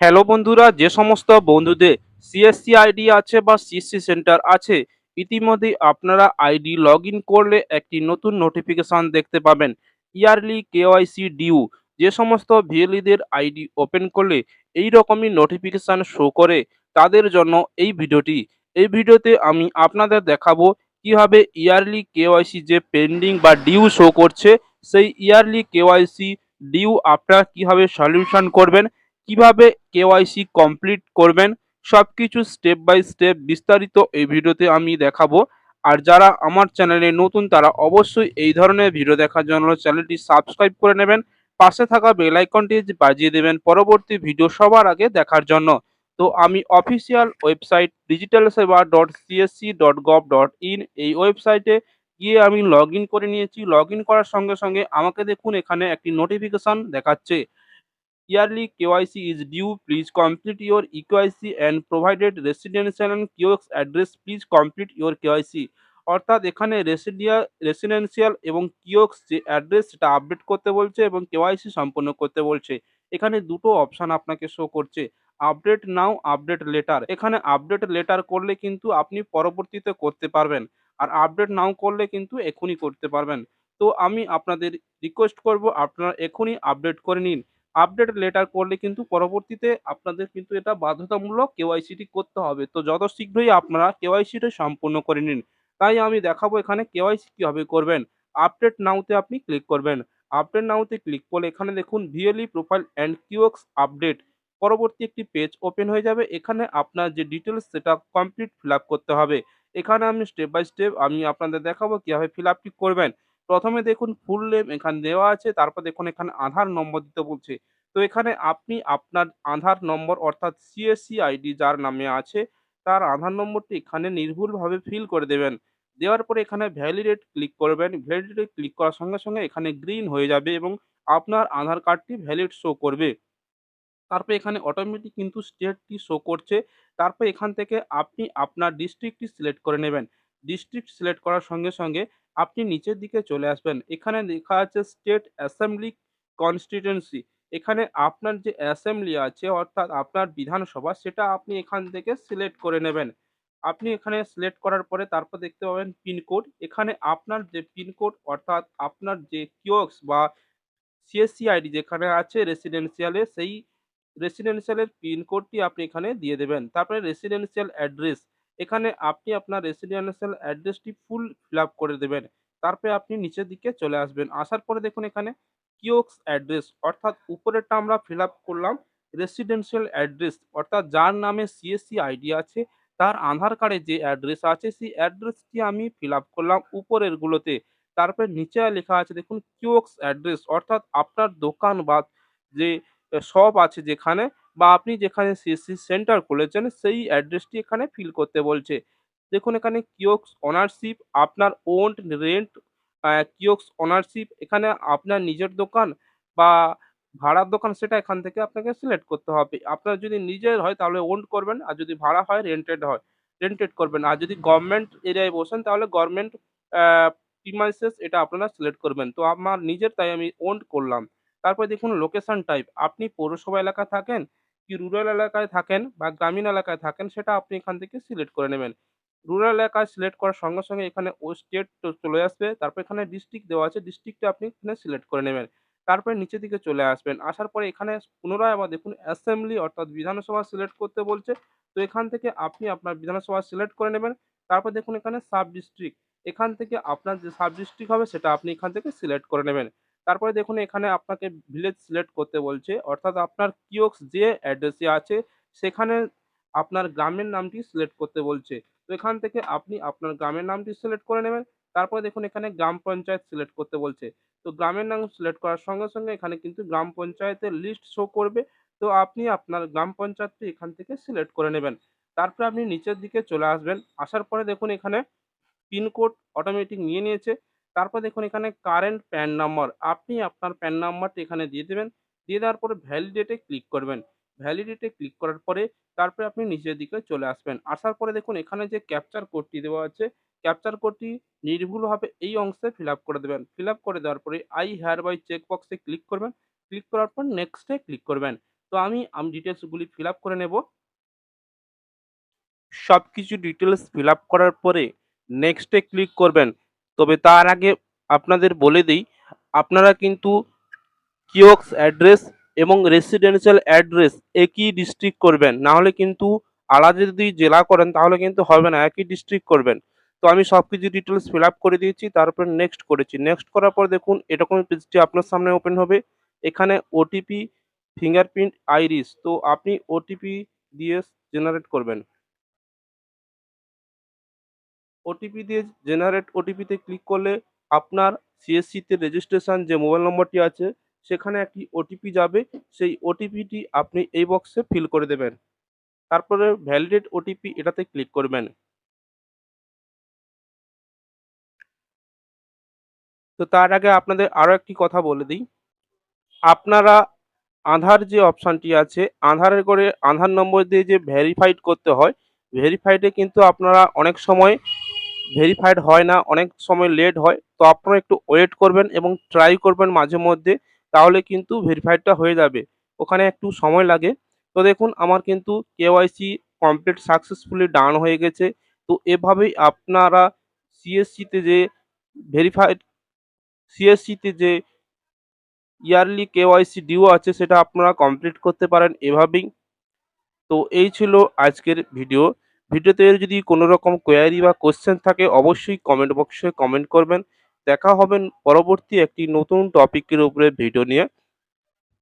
Hello বন্ধুরা, যে সমস্ত বন্ধুদের সিএসসি আইডি আছে বা সিএসসি সেন্টার আছে ইতিমধ্যেই আপনারা আইডি লগ করলে একটি নতুন নোটিফিকেশন দেখতে পাবেন। ইয়ারলি কেওয়াইসি ডিউ যে সমস্ত ভিএলিদের আইডি ওপেন করলে এই রকমই নোটিফিকেশন শো করে তাদের জন্য এই ভিডিওটি। এই ভিডিওতে আমি আপনাদের দেখাবো কীভাবে ইয়ারলি কেওয়াইসি যে পেন্ডিং বা ডিউ শো করছে, সেই ইয়ারলি কেওয়াইসি ডিউ আপনারা কীভাবে সলিউশন করবেন কীভাবে কেওয়াইসি কমপ্লিট করবেন সব কিছু স্টেপ বাই স্টেপ বিস্তারিত এই ভিডিওতে আমি দেখাবো। আর যারা আমার চ্যানেলে নতুন, তারা অবশ্যই এই ধরনের ভিডিও দেখার জন্য চ্যানেলটি সাবস্ক্রাইব করে নেবেন, পাশে থাকা বেল আইকনটি বাজিয়ে দেবেন পরবর্তী ভিডিও সবার আগে দেখার জন্য। তো আমি official website digital seva dot CSC dot gov dot in এই ওয়েবসাইটে গিয়ে আমি লগ করে নিয়েছি। লগ করার সঙ্গে সঙ্গে আমাকে দেখুন, এখানে একটি নোটিফিকেশন দেখাচ্ছে। Yearly KYC is due. Please complete your eKYC and provided residential and kiosk address. Please complete your KYC. অর্থাৎ এখানে রেসিডিয়া রেসিডেন্সিয়াল এবং কিওক্স যে অ্যাড্রেস সেটা আপডেট করতে বলছে এবং কেওয়াইসি সম্পন্ন করতে বলছে এখানে দুটো অপশান আপনাকে শো করছে আপডেট নাও আপডেট লেটার এখানে আপডেট লেটার করলে কিন্তু আপনি পরবর্তীতে করতে পারবেন আর আপডেট নাও করলে কিন্তু এখনই করতে পারবেন তো আমি আপনাদের রিকোয়েস্ট করব, আপনারা এখনই আপডেট করে নিন আপডেট লেটার করলে কিন্তু পরবর্তীতে আপনাদের কিন্তু এটা বাধ্যতামূলক কেওয়াইসিটি করতে হবে। তো যত শীঘ্রই আপনারা কেওয়াইসিটা সম্পূর্ণ করে নিন, তাই আমি দেখাবো এখানে কেওয়াইসি কীভাবে করবেন। আপডেট নাওতে আপনি ক্লিক করবেন। আপডেট নাওতে ক্লিক করলে এখানে দেখুন VLE profile and kiosk update পরবর্তী একটি পেজ ওপেন হয়ে যাবে। এখানে আপনার যে ডিটেলস সেটা কমপ্লিট ফিল করতে হবে। এখানে আমি স্টেপ বাই স্টেপ আমি আপনাদের দেখাবো কীভাবে ফিল আপটি করবেন। প্রথমে দেখুন ফুল নেম এখানে দেওয়া আছে, তারপর দেখুন এখানে আধার নম্বর দিতে বলছে। তো এখানে আপনি আপনার আধার নম্বর অর্থাৎ সিএসসি আইডি যার নামে আছে, তার আধার নম্বরটি এখানে নির্ভুলভাবে ফিল করে দেবেন। দেওয়ার পরে এখানে ভ্যালিডেট ক্লিক করবেন। ভ্যালিডেট ক্লিক করার সঙ্গে সঙ্গে এখানে গ্রিন হয়ে যাবে এবং আপনার আধার কার্ডটি ভ্যালিড শো করবে। তারপর এখানে অটোমেটিক কিন্তু স্টেটটি শো করছে। তারপর এখান থেকে আপনি আপনার ডিস্ট্রিক্টটি সিলেক্ট করে নেবেন। ডিস্ট্রিক্ট সিলেক্ট করার সঙ্গে সঙ্গে আপনি নিচের দিকে চলে আসবেন। এখানে লেখা আছে স্টেট অ্যাসেম্বলি কনস্টিটিউয়েন্সি এখানে আপনার যে অ্যাসেম্বলি আছে, অর্থাৎ আপনার বিধানসভা, সেটা আপনি এখান থেকে সিলেক্ট করে নেবেন। আপনি এখানে সিলেক্ট করার পরে তারপর দেখতে পাবেন পিনকোড এখানে আপনার যে পিনকোড অর্থাৎ আপনার যে কিওক্স বা সিএসসি আইডি যেখানে আছে রেসিডেন্সিয়ালে সেই রেসিডেন্সিয়ালের পিনকোডটি আপনি এখানে দিয়ে দেবেন। তারপরে রেসিডেন্সিয়াল অ্যাড্রেস এখানে আপনি আপনার রেসিডেন্সিয়াল অ্যাড্রেসটি ফুল ফিল আপ করে দেবেন। তারপরে আপনি নিচের দিকে চলে আসবেন। আসার পরে দেখুন এখানে কিওক্স অ্যাড্রেস অর্থাৎ উপরেরটা আমরা ফিল আপ করলাম রেসিডেন্সিয়াল অ্যাড্রেস অর্থাৎ যার নামে সিএসসি আইডি আছে, তার আধার কার্ডে যে অ্যাড্রেস আছে, সেই অ্যাড্রেসটি আমি ফিল আপ করলাম উপরেরগুলোতে। তারপরে নিচে লেখা আছে দেখুন কিওক্স অ্যাড্রেস অর্থাৎ আপনার দোকান বা যে শপ আছে যেখানে বা আপনি যেখানে সিএসসি সেন্টার খুলেছেন, সেই অ্যাড্রেসটি এখানে ফিল করতে বলছে। দেখুন, এখানে কিওক্স ওনারশিপ আপনার ওন্ড রেন্ট কিওক্স ওনারশিপ এখানে আপনার নিজের দোকান বা ভাড়ার দোকান, সেটা এখান থেকে আপনাকে সিলেক্ট করতে হবে। আপনার যদি নিজের হয়, তাহলে ওন্ড করবেন, আর যদি ভাড়া হয় রেন্টেড হয়। রেন্টেড করবেন। আর যদি গভর্নমেন্ট এরিয়ায় বসেন, তাহলে গভর্নমেন্ট প্রিমাইসেস এটা আপনারা সিলেক্ট করবেন। তো আমার নিজের তাই আমি ওন্ড করলাম। তারপরে দেখুন লোকেশন টাইপ আপনি পৌরসভা এলাকা থাকেন কি রুরাল এলাকায় থাকেন বা গ্রামীণ এলাকায় থাকেন, সেটা আপনি এখান থেকে সিলেক্ট করে নেবেন। রুরাল এলাকায় সিলেক্ট করার সঙ্গে সঙ্গে এখানে ও স্টেট চলে আসবে, তারপর এখানে ডিস্ট্রিক্ট দেওয়া আছে ডিস্ট্রিক্টটা আপনি এখানে সিলেক্ট করে নেবেন। তারপরে নিচের দিকে চলে আসবেন। আসার পরে এখানে পুনরায় আবার দেখুন অ্যাসেম্বলি অর্থাৎ বিধানসভা সিলেক্ট করতে বলছে। তো এখান থেকে আপনি আপনার বিধানসভা সিলেক্ট করে নেবেন। তারপর দেখুন এখানে সাব ডিস্ট্রিক্ট এখান থেকে আপনার যে সাব ডিস্ট্রিক্ট হবে, সেটা আপনি এখান থেকে সিলেক্ট করে নেবেন। তারপরে দেখুন এখানে আপনাকে ভিলেজ সিলেক্ট করতে বলছে, অর্থাৎ আপনার কিওক্স যে অ্যাড্রেসে আছে, সেখানে আপনার গ্রামের নামটি সিলেক্ট করতে বলছে। তো এখান থেকে আপনি আপনার গ্রামের নামটি সিলেক্ট করে নেবেন, তারপরে দেখুন এখানে গ্রাম পঞ্চায়েত সিলেক্ট করতে বলছে। তো গ্রামের নাম সিলেক্ট করার সঙ্গে সঙ্গে এখানে কিন্তু গ্রাম পঞ্চায়েতের লিস্ট শো করবে, তো আপনি আপনার গ্রাম পঞ্চায়েতটি এখান থেকে সিলেক্ট করে নেবেন। তারপরে আপনি নিচের দিকে চলে আসবেন, আসার পরে দেখুন এখানে পিনকোড অটোমেটিক নিয়ে নিয়েছে তারপর দেখুন এখানে কারেন্ট প্যান নাম্বার আপনি আপনার প্যান নাম্বারটি এখানে দিয়ে দেবেন, দিয়ে দেওয়ার পরে ভ্যালিডেটে ক্লিক করবেন। ভ্যালিডেটে ক্লিক করার পরে তারপরে আপনি নিচের দিকে চলে আসবেন। আসার পরে দেখুন এখানে যে ক্যাপচার কোডটি দেওয়া আছে ক্যাপচার কোডটি নির্ভুলভাবে এই অংশে ফিল করে দেবেন। ফিল করে দেওয়ার পরে আই হেয়ার বাই চেক বক্সে ক্লিক করবেন। ক্লিক করার পর নেক্সটে ক্লিক করবেন। তো আমি আমি ডিটেলসগুলি ফিল করে নেব। সব কিছু ডিটেলস ফিল করার পরে নেক্সটে ক্লিক করবেন। তবে তার আগে আপনাদের বলে দিই, আপনারা কিন্তু কিওক্স অ্যাড্রেস এবং রেসিডেন্সিয়াল অ্যাড্রেস একই ডিস্ট্রিক্ট করবেন। না হলে কিন্তু আলাদা যদি জেলা করেন, তাহলে কিন্তু হবে না, একই ডিস্ট্রিক্ট করবেন। তো আমি সব কিছু ডিটেলস ফিল আপ করে দিয়েছি, তারপর নেক্সট করেছি। নেক্সট করার পর দেখুন, এরকম পেজটি আপনার সামনে ওপেন হবে। এখানে ওটিপি ফিঙ্গারপ্রিন্ট আইরিস তো আপনি ওটিপি দিয়ে জেনারেট করবেন। ওটিপি দিয়ে জেনারেট ওটিপিতে ক্লিক করলে আপনার সিএসসিতে রেজিস্ট্রেশন যে মোবাইল নম্বরটি আছে, সেখানে একটি ওটিপি যাবে। সেই ওটিপিটি আপনি এই বক্সে ফিল করে দেবেন। তারপরে ভ্যালিডেট ওটিপি এটাতে ক্লিক করবেন। তো তার আগে আপনাদের আরও একটি কথা বলে দিই। আপনারা আধার যে অপশানটি আছে, আধারের করে আধার নম্বর দিয়ে যে ভেরিফাইড করতে হয় ভেরিফাইডে কিন্তু আপনারা অনেক সময় ভেরিফাইড হয় না, অনেক সময় লেট হয়। তো আপনারা একটু ওয়েট করবেন এবং ট্রাই করবেন মাঝে মধ্যে, তাহলে কিন্তু ভেরিফাইডটা হয়ে যাবে। ওখানে একটু সময় লাগে। তো দেখুন, আমার কিন্তু কেওয়াইসি কমপ্লিট সাকসেসফুলি ডান হয়ে গেছে। তো এভাবেই আপনারা সিএসসিতে যে ভেরিফাইড সিএসসিতে যে ইয়ারলি কেওয়াইসি ডিউ আছে, সেটা আপনারা কমপ্লিট করতে পারেন এভাবেই। তো এই ছিল আজকের ভিডিও ভিডিওতে যদি কোনো রকম কোয়ারি বা কোশ্চেন থাকে, অবশ্যই কমেন্ট বক্সে কমেন্ট করবেন। দেখা হবেন পরবর্তী একটি নতুন টপিকের উপরে ভিডিও নিয়ে।